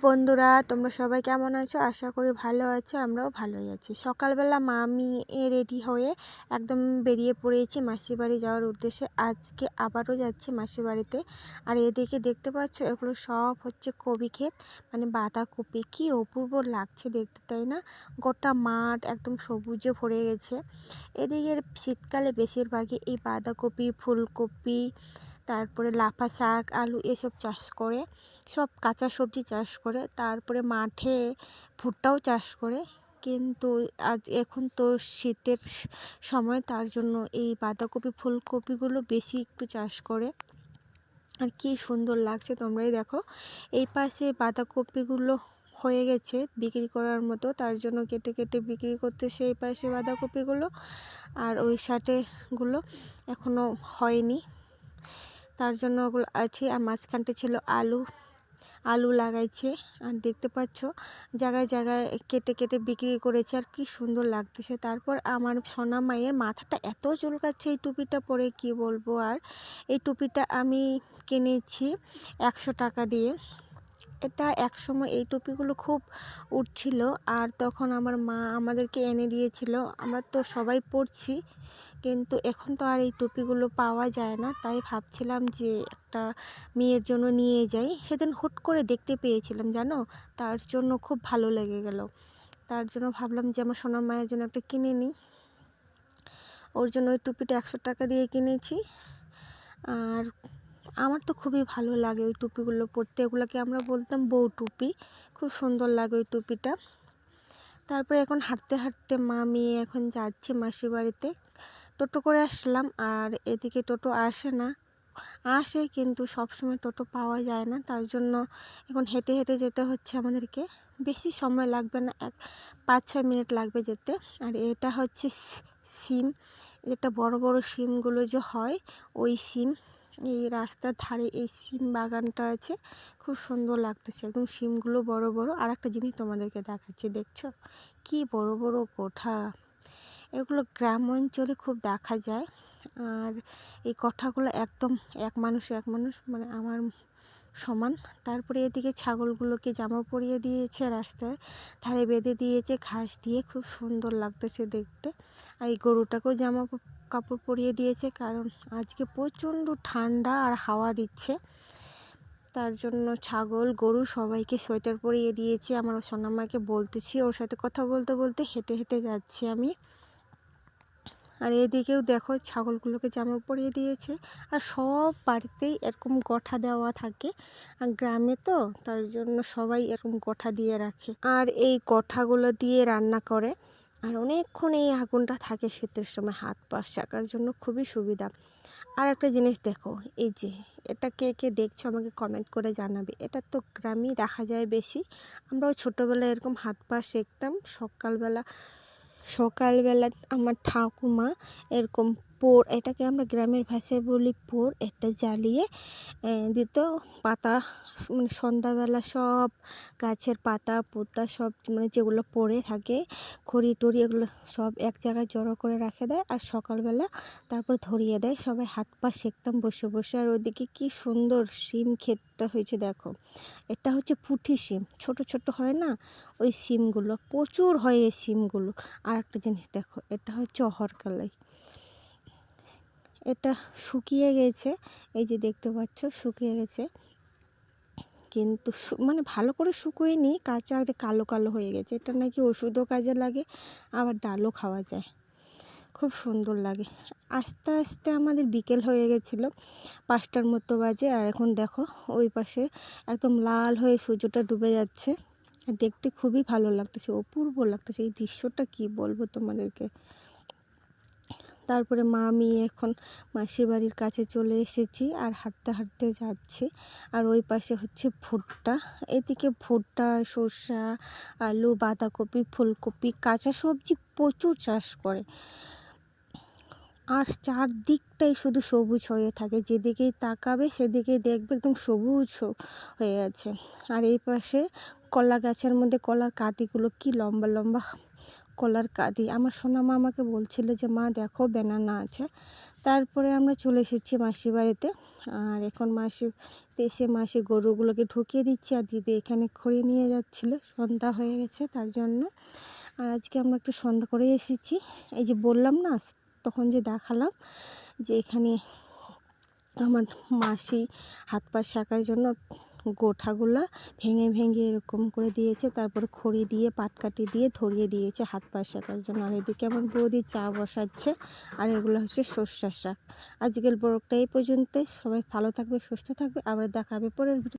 বন্ধুরা, তোমরা সবাই কেমন আছো? আশা করি ভালো আছো, আমরাও ভালোই আছি। সকালবেলা মা আমি রেডি হয়ে একদম বেরিয়ে পড়েছি মাসির বাড়ি যাওয়ার উদ্দেশ্যে। আজকে আবারও যাচ্ছি মাসির বাড়িতে। আর এদিকে দেখতে পাচ্ছ, এগুলো সব হচ্ছে কবি ক্ষেত মানে বাঁধাকপি। কি অপূর্ব লাগছে দেখতে, তাই না? গোটা মাঠ একদম সবুজে ভরে গেছে। এদিকে শীতকালে বেশিরভাগই এই বাঁধাকপি, ফুলকপি তারপরে লাফা শাক, আলু এসব চাষ করে, সব কাঁচা সবজি চাষ করে, তারপরে মাঠে ভুট্টাও চাষ করে। কিন্তু আজ এখন তো শীতের সময়, তার জন্য এই বাঁধাকপি, ফুলকপিগুলো বেশি একটু চাষ করে। আর কি সুন্দর লাগছে তোমরাই দেখো। এই পাশে বাঁধাকপিগুলো হয়ে গেছে বিক্রি করার মতো, তার জন্য কেটে কেটে বিক্রি করতে সেই পাশে বাঁধাকপিগুলো। আর ওই শার্টেগুলো এখনও হয়নি। তার জন্য ওগুলো আছে। আর মাঝখানটা ছিল আলু আলু লাগাইছে। আর দেখতে পাচ্ছ, জায়গায় জায়গায় কেটে কেটে বিক্রি করেছে। আর কি সুন্দর লাগতেছে। তারপর আমার সোনা মায়ের মাথাটা এত চুলকাচ্ছে এই টুপিটা পরে, কি বলব আর? এই টুপিটা আমি কিনেছি একশো টাকা দিয়ে। এটা একসময় এই টুপিগুলো খুব উঠছিল আর তখন আমার মা আমাদেরকে এনে দিয়েছিল। আমরা তো সবাই পড়ছি কিন্তু এখন তো আর এই টুপিগুলো পাওয়া যায় না। তাই ভাবছিলাম যে একটা মেয়ের জন্য নিয়ে যাই। সেদিন হুট করে দেখতে পেয়েছিলাম, জানো? তার জন্য খুব ভালো লেগে গেল। তার জন্য ভাবলাম যে আমার সোনার মায়ের জন্য একটা কিনে নিই। ওর জন্য ওই টুপিটা একশো টাকা দিয়ে কিনেছি। আর আমার তো খুবই ভালো লাগে ওই টুপিগুলো পরতে। ওগুলোকে আমরা বলতাম বউ টুপি। খুব সুন্দর লাগে ওই টুপিটা। তারপরে এখন হাঁটতে হাঁটতে মা মেয়ে এখন যাচ্ছি মাসির বাড়িতে। টোটো করে আসলাম আর এদিকে টোটো আসে না। আসে কিন্তু সব সময় টোটো পাওয়া যায় না। তার জন্য এখন হেঁটে হেঁটে যেতে হচ্ছে আমাদেরকে। বেশি সময় লাগবে না, এক পাঁচ ছয় মিনিট লাগবে যেতে। আর এটা হচ্ছে সিম। এটা বড় বড় সিমগুলো যে হয়, ওই সিম। এই রাস্তার ধারে এই সিম বাগানটা আছে। খুব সুন্দর লাগতেছে। একদম সিমগুলো বড় বড়। আর একটা জিনিস তোমাদেরকে দেখাচ্ছি, দেখছ? কি বড় বড় কোঠা। এগুলো গ্রাম অঞ্চলে খুব দেখা যায়। আর এই কঠাগুলো একদম এক মানুষ এক মানুষ মানে আমার সমান। তারপরে এদিকে ছাগলগুলোকে জামা পরিয়ে দিয়েছে রাস্তায়। ধারে বেঁধে দিয়েছে, ঘাস দিয়ে। খুব সুন্দর লাগতেছে দেখতে। আর এই গরুটাকেও জামা কাপড় পরিয়ে দিয়েছে, কারণ আজকে প্রচণ্ড ঠান্ডা আর হাওয়া দিচ্ছে। তার জন্য ছাগল, গরু সবাইকে সোয়েটার পরিয়ে দিয়েছি। আমার সোনামাকে বলতেছি, ওর সাথে কথা বলতে বলতে হেঁটে হেঁটে যাচ্ছি আমি। আর এদিকেও দেখো ছাগলগুলোকে জামা পরিয়ে দিয়েছে। আর সব বাড়িতেই এরকম গঠা দেওয়া থাকে। আর গ্রামে তো, তার জন্য সবাই এরকম গঠা দিয়ে রাখে। আর এই গঠাগুলো দিয়ে রান্না করে। আর অনেকক্ষণ এই আগুনটা থাকে শীতের সময় হাত পা শাকার জন্য খুবই সুবিধা। আর একটা জিনিস দেখো, এই যে এটা কে কে দেখছ আমাকে কমেন্ট করে জানাবে। এটা তো গ্রামেই দেখা যায় বেশি। আমরাও ছোটোবেলায় এরকম হাত পা সেঁকতাম সকালবেলা সকালবেলা আমার ঠাকুমা এরকম পোর এটাকে আমরা গ্রামের ভাষায় বলি পোর এটা জ্বালিয়ে দিত পাতা মানে সন্ধ্যাবেলা সব গাছের পাতা, পোতা সব মানে যেগুলো পড়ে থাকে, খড়ি টড়ি এগুলো সব এক জায়গায় জড়ো করে রাখে দেয় আর সকালবেলা তারপর ধরিয়ে দেয়। সবাই হাত পা সেঁকতাম বসে বসে। আর ওদিকে কি সুন্দর শিম খেতে হয়েছে, দেখো। এটা হচ্ছে পুঁটি শিম। ছোট ছোট হয় না? ওই শিমগুলো, প্রচুর হয় এই শিমগুলো। আর একটা জিনিস দেখো, এটা হচ্ছে অহরকালাই। এটা শুকিয়ে গেছে। এই যে দেখতে পাচ্ছ, শুকিয়ে গেছে। কিন্তু মানে ভালো করে শুকোয় নি কাঁচা কালো কালো হয়ে গেছে। এটা নাকি ওষুধও কাজে লাগে, আবার ডালও খাওয়া যায়। খুব সুন্দর লাগে। আস্তে আস্তে আমাদের বিকেল হয়ে গেছিল, পাঁচটার মতো বাজে। আর এখন দেখো, ওই পাশে একদম লাল হয়ে সূর্যটা ডুবে যাচ্ছে। দেখতে খুবই ভালো লাগতেছে, অপূর্ব লাগতেছে। এই দৃশ্যটা কি বলব তোমাদেরকে? তারপরে মা, আমি এখন মাসি বাড়ির কাছে চলে এসেছি আর হাঁটতে হাঁটতে যাচ্ছি। আর ওই পাশে হচ্ছে ভুট্টা। এদিকে ভুট্টা শসা আলু, বাঁধাকপি, ফুলকপি, কাঁচা সবজি প্রচুর চাষ করে। আর চারদিকটাই শুধু সবুজ হয়ে থাকে। যেদিকেই তাকাবে, সেদিকেই দেখবে একদম সবুজ হয়ে আছে। আর এই পাশে কলা গাছের মধ্যে কলার কাঁদিগুলো কি লম্বা লম্বা কলার কাঁদি। আমার সোনা মা আমাকে বলছিল যে, মা, দেখো বেনানা আছে। তারপরে আমরা চলে এসেছি মাসির বাড়িতে। আর এখন মাসি এসে মাসি গরুগুলোকে ঢুকিয়ে দিচ্ছি আর দিদি এখানে খড়ি নিয়ে যাচ্ছিল। সন্ধ্যা হয়ে গেছে তার জন্য। আর আজকে আমরা একটু সন্ধ্যা করে এসেছি। এই যে বললাম না তখন যে দেখালাম যে এখানে আমার মাসি হাত পা শাকার জন্য গোঠাগুলা ভেঙে ভেঙে এরকম করে দিয়েছে। তারপর খড়ি দিয়ে, পাটকাঠি দিয়ে ধরিয়ে দিয়েছে হাত পা শাকার জন্য। আর এদিকে আমার বৌদি চা বসাচ্ছে, আর এগুলো হচ্ছে সর্ষার শাক। আজকের ব্লগটা এই পর্যন্ত সবাই ভালো থাকবে, সুস্থ থাকবে। আবার দেখা হবে পরের